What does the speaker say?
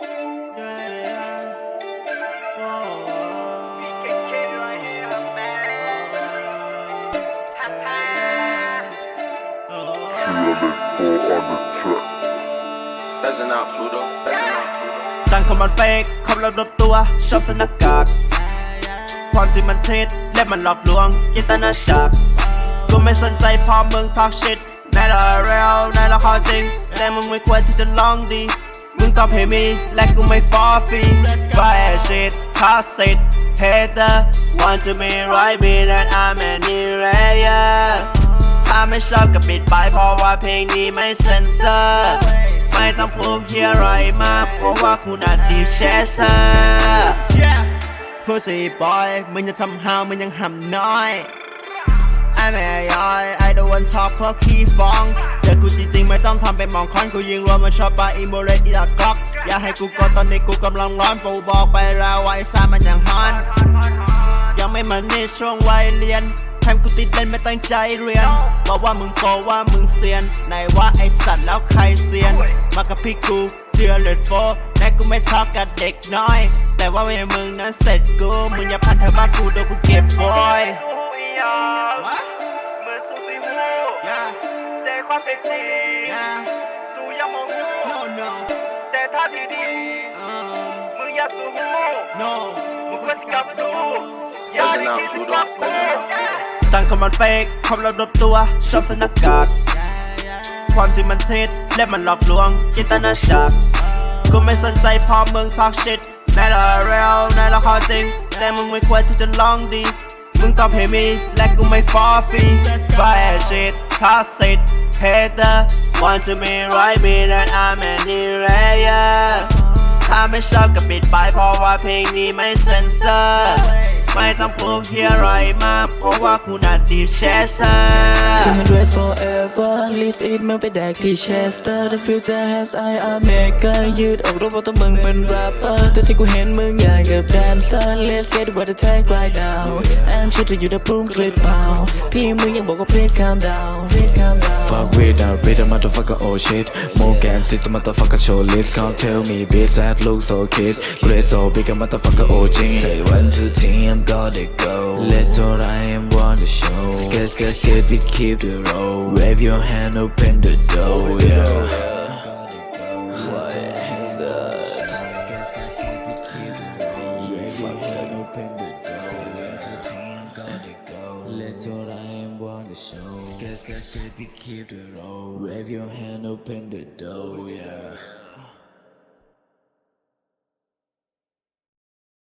Buzzing out Pluto. Buzzing ตั้งคำมันเฟกคำเราดบตัว ชอบสนักกากความจริงมันเท็จและมันหลอกลวงจินตนาฉากกูไม่สนใจพอมึงทอกชิดในละเรียลในละครจริงแต่มึงไม่ควรที่จะลองดี มึงตอบให้มี และกูไม่ฟอฟรีบ้าแอชิดคาสิตเฮเตอร์ want to be right me that I'm an eraser ถ้าไม่ชอบก็ปิดไปเพราะว่าเพลงนี้ไม่เซนเซอร์ไม่ต้องพูดเฮียอะไรมาก เพราะว่าคุณอาจดีเชสเซอร์พูดสิบอยมึงจะทำฮาวมึงยังหำน้อยไอ้แม่ยอยไอ้โดนชอบเพราะขี้ฟองเจอกูจริงๆไม่ต้องทำเป็นมองคอนกูยิงรวมมันชอบปาอิโมเลตอีดากอกอย่าให้กูกดตอนนี้กูกำลังร้อนปูบอกไปแล้วว่าไอ้ซ่ามันยังฮอนยังไม่มาในช่วงวัยเรียนแถมกูติดเล่นไม่ตั้งใจเรียนบอกว่ามึงโกว่ามึงเซียนไหนว่าไอสัตว์แล้วใครเซียน มากับพี่กูเจือเลดโฟและกูไม่ทอกกับเด็กน้อย แต่ว่าไม่มึงนั้นเสร็จกูมึงอย่าพันเธอบ้านกูเดี๋ยกูเก็บบอยมือสู้ ฮูใจความเป็นจริงสู้ยังมองหู no no แต่ถ้าดีดีมึงอย่าสู้หู no มึงควรกลับดูอย่าได้คิดถึงกลับกูตั้งคำมันเฟกคำเราดบตัวชอบสนักกากความจริงมันเท็จและมันหลอกลวงจินตนาฉากกูไม่สนใจพอมึงทอกชิดในละเรียลในละครจริง แต่มึงไม่ควรที่จะลองดี มึงตอบให้มีและกูไม่ฟอฟรีบ้าแอชิด คาสิตเฮเตอร์ want to me right me that I'm an eraser ถ้าไม่ชอบก็ปิดไปเพราะว่าเพลงนี้ไม่เซนเซอร์ ไม่ต้องพูดเฮียอะไรมาก เพราะว่ากูนัดดีเชสเซอร์200 forever Leave it มึงไปแดกที่ Chester The future has I am maker ยืดออกรบว่าตัวมึงเป็น rapper แต่ที่กูเห็นมึงอยากกับ dancer Let's get what the take right now I'm sure that you the boom clip เปล่าพี่มึงยังบอกว่า please calm down please calm down Fuck with that with the motherfucker oh shit More gang sit the motherfucker show list Can't tell me bitch that look so kid Great so big a motherfucker oh jing Say one two three Gotta go Let's all I am wanna show. Get get get it keep the roll Wave your hand open the door yeah. All I am wanna show. Keep the roll Wave your hand open the door yeah